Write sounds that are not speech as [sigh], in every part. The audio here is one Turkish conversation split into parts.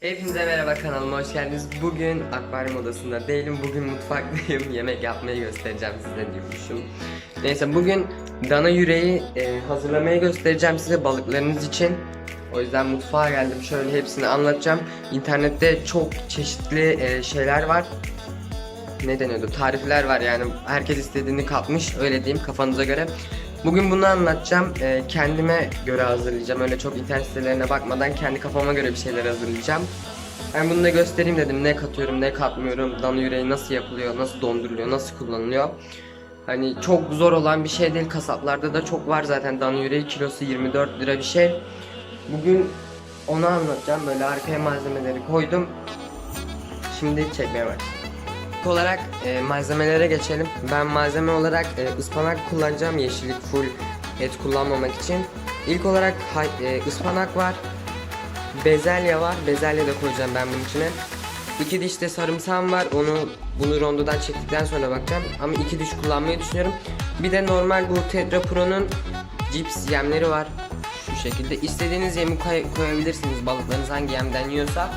Hepinize merhaba kanalıma hoş geldiniz. Bugün akvaryum odasında değilim. Bugün mutfaktayım. [laughs] Yemek yapmayı göstereceğim size diyormuşum. Neyse bugün dana yüreği e, hazırlamayı göstereceğim size balıklarınız için. O yüzden mutfağa geldim. Şöyle hepsini anlatacağım. İnternette çok çeşitli e, şeyler var. Ne deniyordu? Tarifler var yani. Herkes istediğini katmış. Öyle diyeyim kafanıza göre. Bugün bunu anlatacağım. Ee, kendime göre hazırlayacağım. Öyle çok internet sitelerine bakmadan kendi kafama göre bir şeyler hazırlayacağım. Ben bunu da göstereyim dedim. Ne katıyorum, ne katmıyorum. Dana yüreği nasıl yapılıyor, nasıl donduruluyor, nasıl kullanılıyor. Hani çok zor olan bir şey değil. Kasaplarda da çok var zaten. Dana yüreği kilosu 24 lira bir şey. Bugün onu anlatacağım. Böyle arkaya malzemeleri koydum. Şimdi çekmeye başlayalım. İlk olarak e, malzemelere geçelim. Ben malzeme olarak e, ıspanak kullanacağım. Yeşillik full et kullanmamak için. İlk olarak e, ıspanak var. Bezelye var. Bezelye de koyacağım ben bunun içine. İki diş de sarımsağım var. Onu bunu rondodan çektikten sonra bakacağım. Ama iki diş kullanmayı düşünüyorum. Bir de normal bu Tetra Pro'nun cips yemleri var. Şu şekilde. İstediğiniz yemi koy- koyabilirsiniz. Balıklarınız hangi yemden yiyorsa.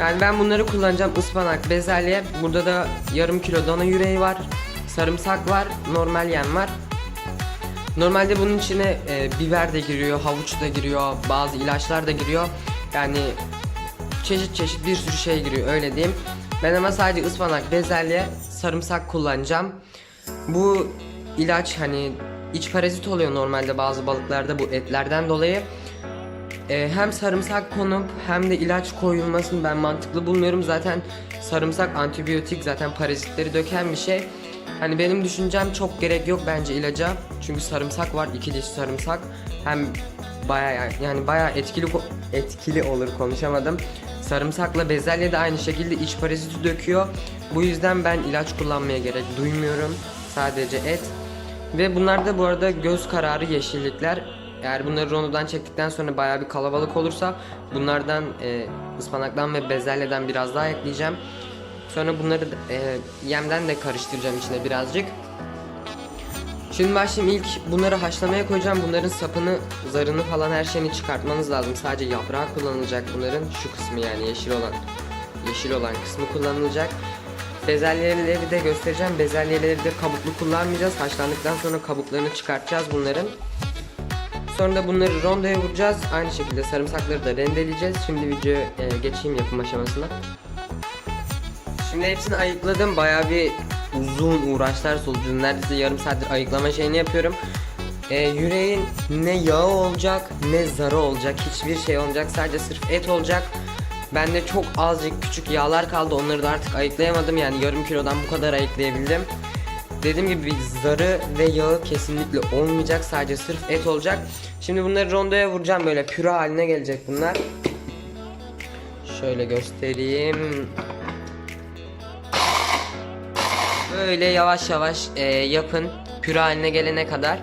Yani ben bunları kullanacağım. Ispanak, bezelye. Burada da yarım kilo dana yüreği var. Sarımsak var. Normal yem var. Normalde bunun içine e, biber de giriyor, havuç da giriyor, bazı ilaçlar da giriyor. Yani çeşit çeşit bir sürü şey giriyor öyle diyeyim. Ben ama sadece ıspanak, bezelye, sarımsak kullanacağım. Bu ilaç hani iç parazit oluyor normalde bazı balıklarda bu etlerden dolayı. Ee, hem sarımsak konup hem de ilaç koyulmasını ben mantıklı bulmuyorum. Zaten sarımsak antibiyotik zaten parazitleri döken bir şey. Hani benim düşüncem çok gerek yok bence ilaca. Çünkü sarımsak var, iki diş sarımsak. Hem baya yani baya etkili etkili olur konuşamadım. Sarımsakla bezelye de aynı şekilde iç paraziti döküyor. Bu yüzden ben ilaç kullanmaya gerek duymuyorum. Sadece et. Ve bunlar da bu arada göz kararı yeşillikler. Eğer bunları rondodan çektikten sonra bayağı bir kalabalık olursa bunlardan e, ıspanaktan ve bezelyeden biraz daha ekleyeceğim. Sonra bunları e, yemden de karıştıracağım içine birazcık. Şimdi başlayayım ilk bunları haşlamaya koyacağım. Bunların sapını, zarını falan her şeyini çıkartmanız lazım. Sadece yaprağı kullanılacak bunların. Şu kısmı yani yeşil olan. Yeşil olan kısmı kullanılacak. Bezelyeleri de göstereceğim. Bezelyeleri de kabuklu kullanmayacağız. Haşlandıktan sonra kabuklarını çıkartacağız bunların. Sonra da bunları rondoya vuracağız. Aynı şekilde sarımsakları da rendeleyeceğiz. Şimdi videoya e, geçeyim yapım aşamasına. Şimdi hepsini ayıkladım. Bayağı bir uzun uğraşlar sonucu. Neredeyse yarım saattir ayıklama şeyini yapıyorum. E, yüreğin ne yağı olacak ne zarı olacak. Hiçbir şey olmayacak. Sadece sırf et olacak. Bende çok azıcık küçük yağlar kaldı. Onları da artık ayıklayamadım. Yani yarım kilodan bu kadar ayıklayabildim. Dediğim gibi zarı ve yağı kesinlikle olmayacak. Sadece sırf et olacak. Şimdi bunları rondoya vuracağım böyle püre haline gelecek bunlar. Şöyle göstereyim. Böyle yavaş yavaş e, yapın. Püre haline gelene kadar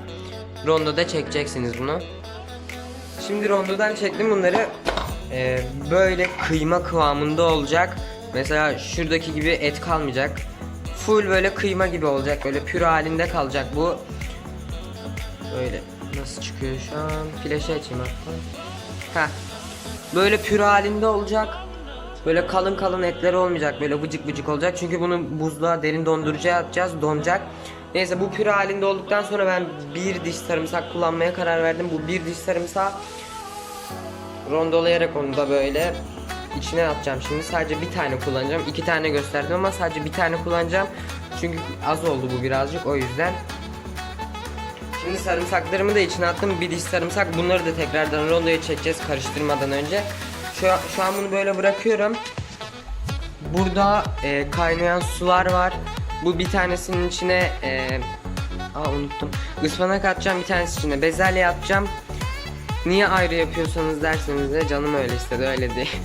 rondoda çekeceksiniz bunu. Şimdi rondodan çektim bunları. E, böyle kıyma kıvamında olacak. Mesela şuradaki gibi et kalmayacak. Full böyle kıyma gibi olacak. Böyle püre halinde kalacak bu. Böyle nasıl çıkıyor şu an? Flaşı açayım hatta. Heh. Böyle püre halinde olacak. Böyle kalın kalın etleri olmayacak. Böyle vıcık vıcık olacak. Çünkü bunu buzluğa derin dondurucuya atacağız. Donacak. Neyse bu püre halinde olduktan sonra ben bir diş sarımsak kullanmaya karar verdim. Bu bir diş sarımsağı rondolayarak onu da böyle içine atacağım şimdi. Sadece bir tane kullanacağım. iki tane gösterdim ama sadece bir tane kullanacağım. Çünkü az oldu bu birazcık o yüzden. Şimdi sarımsaklarımı da içine attım. Bir diş sarımsak. Bunları da tekrardan rondoya çekeceğiz karıştırmadan önce. Şu, an- şu an bunu böyle bırakıyorum. Burada e, kaynayan sular var. Bu bir tanesinin içine e, Aa unuttum. Ispanak atacağım bir tanesi içine. Bezelye atacağım. Niye ayrı yapıyorsanız derseniz de canım öyle istedi öyle değil.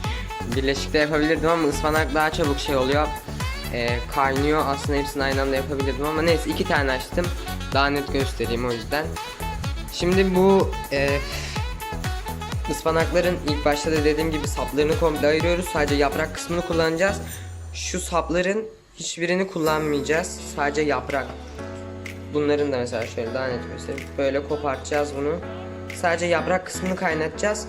[laughs] Birleşikte yapabilirdim ama ıspanak daha çabuk şey oluyor. Ee, kaynıyor aslında hepsini aynı anda yapabilirdim ama neyse iki tane açtım. Daha net göstereyim o yüzden. Şimdi bu e, ıspanakların ilk başta da dediğim gibi saplarını komple ayırıyoruz. Sadece yaprak kısmını kullanacağız. Şu sapların hiçbirini kullanmayacağız. Sadece yaprak. Bunların da mesela şöyle daha net göstereyim. Böyle kopartacağız bunu. Sadece yaprak kısmını kaynatacağız.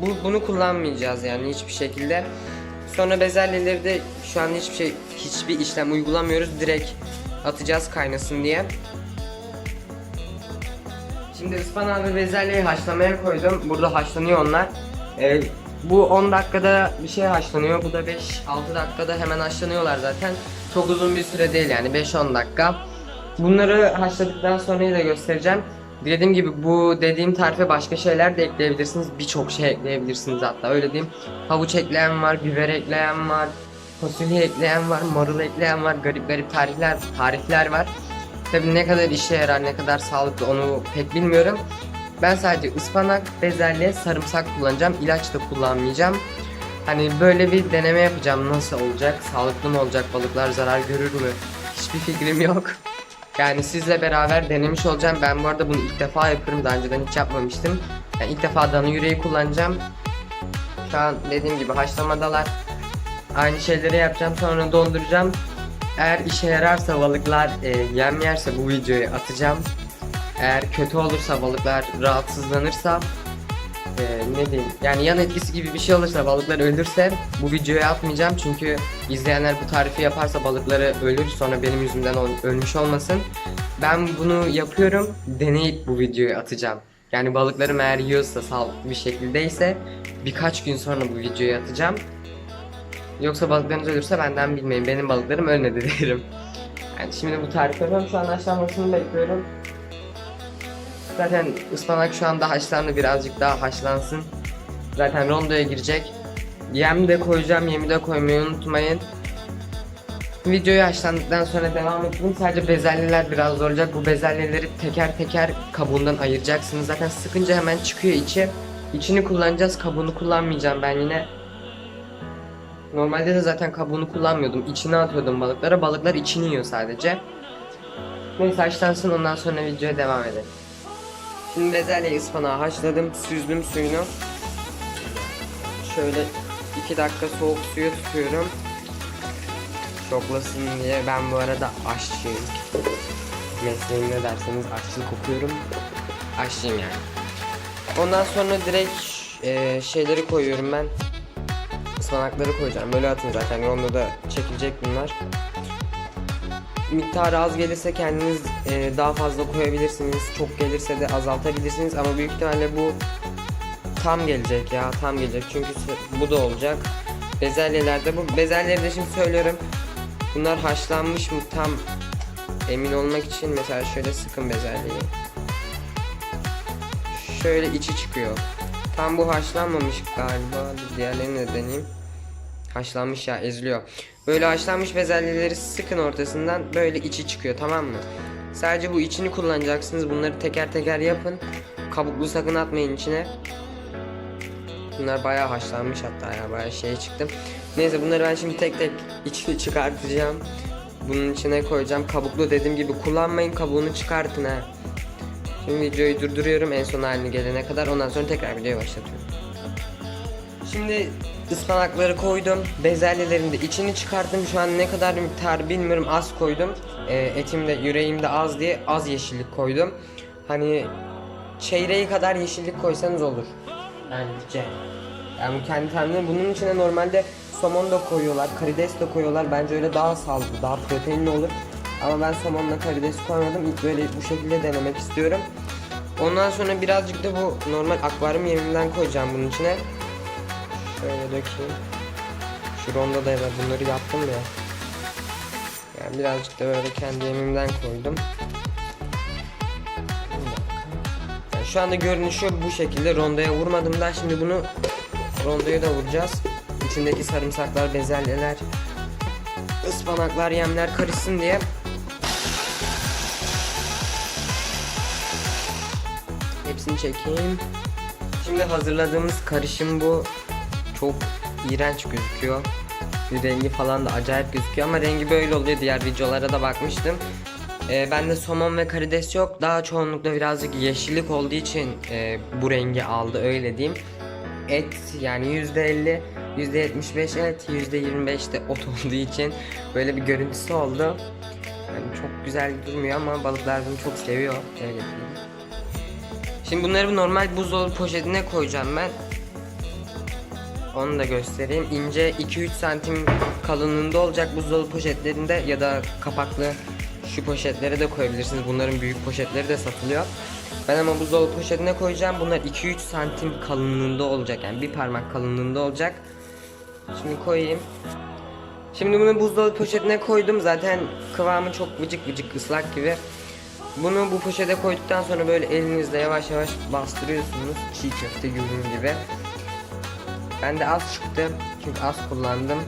bu bunu kullanmayacağız yani hiçbir şekilde. Sonra bezelyeleri de şu an hiçbir şey hiçbir işlem uygulamıyoruz. Direkt atacağız kaynasın diye. Şimdi ıspanağı ve bezelyeyi haşlamaya koydum. Burada haşlanıyor onlar. Ee, bu 10 dakikada bir şey haşlanıyor. Bu da 5-6 dakikada hemen haşlanıyorlar zaten. Çok uzun bir süre değil yani 5-10 dakika. Bunları haşladıktan sonra da göstereceğim. Dediğim gibi bu dediğim tarife başka şeyler de ekleyebilirsiniz. Birçok şey ekleyebilirsiniz hatta öyle diyeyim. Havuç ekleyen var, biber ekleyen var, fasulye ekleyen var, marul ekleyen var. Garip garip tarifler, tarifler var. Tabii ne kadar işe yarar, ne kadar sağlıklı onu pek bilmiyorum. Ben sadece ıspanak, bezelye, sarımsak kullanacağım. İlaç da kullanmayacağım. Hani böyle bir deneme yapacağım. Nasıl olacak? Sağlıklı mı olacak? Balıklar zarar görür mü? Hiçbir fikrim yok. Yani sizle beraber denemiş olacağım. Ben bu arada bunu ilk defa yapıyorum. Daha önceden hiç yapmamıştım. Yani ilk defa dana yüreği kullanacağım. Şu an dediğim gibi haşlamadalar. Aynı şeyleri yapacağım. Sonra donduracağım. Eğer işe yararsa balıklar e, yem yerse bu videoyu atacağım. Eğer kötü olursa balıklar rahatsızlanırsa e, ne diyeyim yani yan etkisi gibi bir şey olursa balıklar ölürse bu videoyu atmayacağım çünkü izleyenler bu tarifi yaparsa balıkları ölür sonra benim yüzümden ölmüş olmasın. Ben bunu yapıyorum deneyip bu videoyu atacağım. Yani balıklarım eğer yiyorsa sağlıklı bir şekildeyse birkaç gün sonra bu videoyu atacağım. Yoksa balıklarınız ölürse benden bilmeyin. Benim balıklarım ölmedi [laughs] derim. Yani şimdi bu tarifi yapıyorum. Şu an haşlanmasını bekliyorum. Zaten ıspanak şu anda haşlandı. Birazcık daha haşlansın. Zaten rondoya girecek. Yem de koyacağım. Yemi de koymayı unutmayın. Videoyu haşlandıktan sonra devam edelim. Sadece bezelyeler biraz zor olacak. Bu bezelyeleri teker teker kabuğundan ayıracaksınız. Zaten sıkınca hemen çıkıyor içi. İçini kullanacağız. Kabuğunu kullanmayacağım ben yine. Normalde de zaten kabuğunu kullanmıyordum. İçine atıyordum balıklara. Balıklar içini yiyor sadece. Neyse haşlansın ondan sonra videoya devam edelim. Şimdi bezelye ıspanağı haşladım. Süzdüm suyunu. Şöyle 2 dakika soğuk suya tutuyorum. Şoklasın diye. Ben bu arada aşçıyım. Mesleğim derseniz aşçılık okuyorum. Aşçıyım yani. Ondan sonra direkt e, şeyleri koyuyorum ben ıspanakları koyacağım. Böyle atın zaten rondoda çekilecek bunlar. Miktarı az gelirse kendiniz e, daha fazla koyabilirsiniz. Çok gelirse de azaltabilirsiniz ama büyük ihtimalle bu tam gelecek ya tam gelecek çünkü bu da olacak. Bezelyelerde bu bezelyeleri de şimdi söylüyorum. Bunlar haşlanmış mı tam emin olmak için mesela şöyle sıkın bezelyeyi. Şöyle içi çıkıyor. Tam bu haşlanmamış galiba. Diğerlerini de deneyeyim. Haşlanmış ya eziliyor. Böyle haşlanmış bezelyeleri sıkın ortasından böyle içi çıkıyor tamam mı? Sadece bu içini kullanacaksınız. Bunları teker teker yapın. Kabuklu sakın atmayın içine. Bunlar bayağı haşlanmış hatta ya bayağı şey çıktı. Neyse bunları ben şimdi tek tek içini çıkartacağım. Bunun içine koyacağım. Kabuklu dediğim gibi kullanmayın. Kabuğunu çıkartın ha. Şimdi videoyu durduruyorum en son haline gelene kadar. Ondan sonra tekrar videoyu başlatıyorum. Şimdi ıspanakları koydum. Bezelyelerin de içini çıkarttım. Şu an ne kadar miktar bilmiyorum. Az koydum. Ee, etimde, yüreğimde az diye az yeşillik koydum. Hani çeyreği kadar yeşillik koysanız olur. Bence. Yani kendi kendine bunun içine normalde somon da koyuyorlar, karides de koyuyorlar. Bence öyle daha sağlıklı, daha proteinli olur. Ama ben somonla karides koymadım. İlk böyle bu şekilde denemek istiyorum. Ondan sonra birazcık da bu normal akvaryum yeminden koyacağım bunun içine. Şöyle dökeyim. Şu ronda da var bunları yaptım ya. Yani birazcık da böyle kendi yemimden koydum. Yani şu anda görünüşü bu şekilde rondaya vurmadım da şimdi bunu rondaya da vuracağız. İçindeki sarımsaklar, bezelyeler, ıspanaklar, yemler karışsın diye. Hepsini çekeyim. Şimdi hazırladığımız karışım bu. Çok iğrenç gözüküyor. Bir rengi falan da acayip gözüküyor ama rengi böyle oluyor. Diğer videolara da bakmıştım. Ee, bende somon ve karides yok. Daha çoğunlukla birazcık yeşillik olduğu için e, bu rengi aldı öyle diyeyim. Et yani %50, %75 et, %25 de ot [laughs] olduğu için böyle bir görüntüsü oldu. Yani çok güzel durmuyor ama balıklar bunu çok seviyor. Öyle diyeyim. Şimdi bunları normal buzdolabı poşetine koyacağım ben. Onu da göstereyim. İnce 2-3 santim kalınlığında olacak buzdolabı poşetlerinde ya da kapaklı şu poşetlere de koyabilirsiniz. Bunların büyük poşetleri de satılıyor. Ben ama buzdolabı poşetine koyacağım. Bunlar 2-3 santim kalınlığında olacak. Yani bir parmak kalınlığında olacak. Şimdi koyayım. Şimdi bunu buzdolabı poşetine koydum. Zaten kıvamı çok vıcık vıcık ıslak gibi. Bunu bu poşete koyduktan sonra böyle elinizle yavaş yavaş bastırıyorsunuz. Çiğ köfte gibi gibi. Ben de az çıktı. Çünkü az kullandım.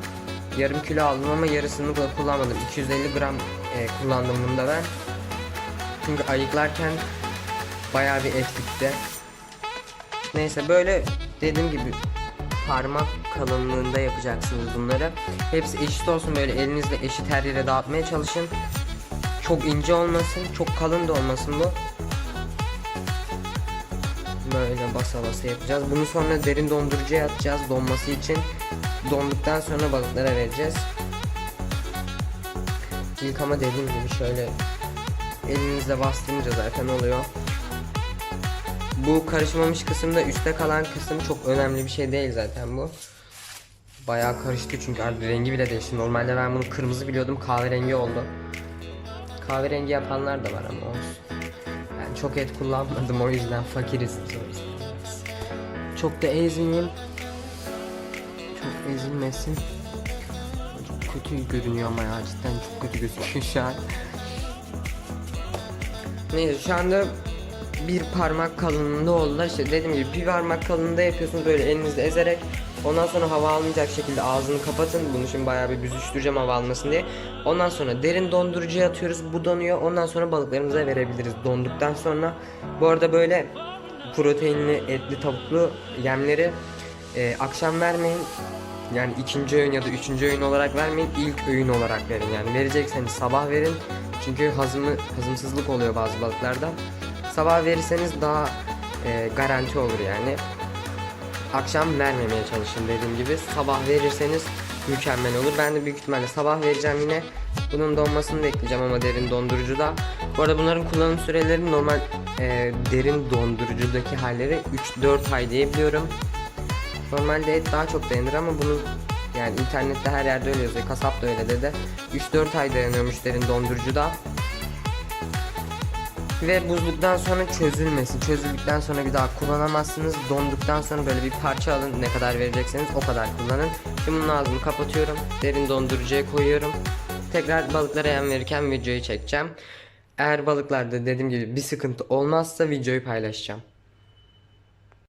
Yarım kilo aldım ama yarısını da kullanmadım. 250 gram e, kullandım bunda ben. Çünkü ayıklarken bayağı bir et gitti. Neyse böyle dediğim gibi parmak kalınlığında yapacaksınız bunları. Hepsi eşit olsun böyle elinizle eşit her yere dağıtmaya çalışın. Çok ince olmasın, çok kalın da olmasın bu. Böyle basa basa yapacağız. Bunu sonra derin dondurucuya atacağız donması için. Donduktan sonra balıklara vereceğiz. İlk ama dediğim gibi şöyle elinizle bastırınca zaten oluyor. Bu karışmamış kısımda üstte kalan kısım çok önemli bir şey değil zaten bu. Bayağı karıştı çünkü artık rengi bile değişti. Normalde ben bunu kırmızı biliyordum kahverengi oldu. Kahverengi yapanlar da var ama olsun. Ben çok et kullanmadım o yüzden fakiriz. Çok da ezmeyeyim. Çok ezilmesin. Çok kötü görünüyor ama ya cidden çok kötü gözüküyor şu an. Neyse şu anda bir parmak kalınlığında oldular. İşte dediğim gibi bir parmak kalınlığında yapıyorsunuz böyle elinizle ezerek. Ondan sonra hava almayacak şekilde ağzını kapatın. Bunu şimdi bayağı bir büzüştüreceğim hava almasın diye. Ondan sonra derin dondurucuya atıyoruz. Bu donuyor. Ondan sonra balıklarımıza verebiliriz donduktan sonra. Bu arada böyle proteinli, etli, tavuklu yemleri e, akşam vermeyin. Yani ikinci öğün ya da üçüncü öğün olarak vermeyin. ilk öğün olarak verin. Yani verecekseniz sabah verin. Çünkü hazımı, hazımsızlık oluyor bazı balıklarda. Sabah verirseniz daha e, garanti olur yani. Akşam vermemeye çalışın dediğim gibi. Sabah verirseniz mükemmel olur. Ben de büyük ihtimalle sabah vereceğim yine. Bunun donmasını da ekleyeceğim ama derin dondurucuda. Bu arada bunların kullanım süreleri normal e, derin dondurucudaki halleri 3-4 ay diyebiliyorum. Normalde et daha çok dayanır ama bunu yani internette her yerde öyle yazıyor. Kasap da öyle dedi. 3-4 ay dayanıyormuş derin dondurucuda. Ve buzluktan sonra çözülmesin. Çözüldükten sonra bir daha kullanamazsınız. Donduktan sonra böyle bir parça alın. Ne kadar verecekseniz o kadar kullanın. Şimdi bunun ağzını kapatıyorum. Derin dondurucuya koyuyorum. Tekrar balıklara yem verirken videoyu çekeceğim. Eğer balıklarda dediğim gibi bir sıkıntı olmazsa videoyu paylaşacağım.